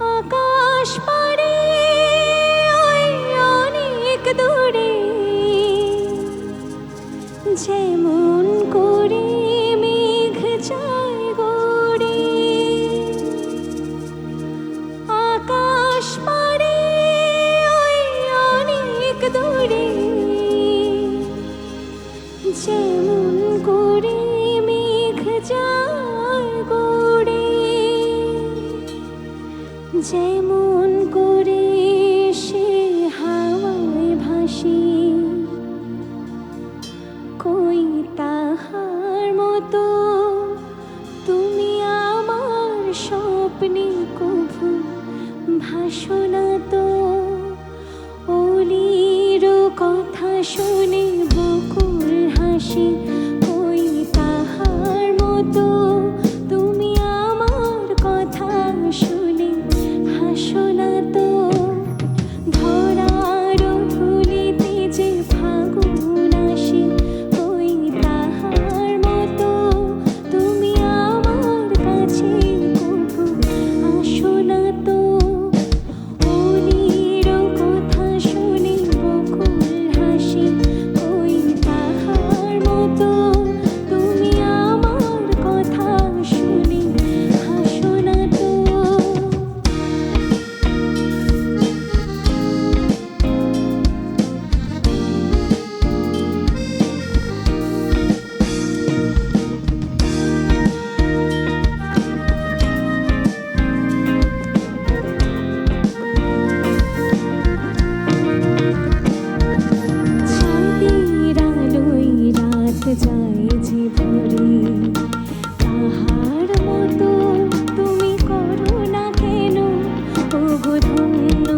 আকাশ পারে অনেক দূরে। যেমন করে মেঘ যায় গড়ে। আকাশ পারে অনেক দূরে। যেমন যেমন করে সে হাওয়ায় ভাসি মতো তুমি আমার স্বপ্নে তো। কথা শুনে বকুল হাসি যায় যে ভরে মতো তুমি করো না কেন? ও গো ধন্য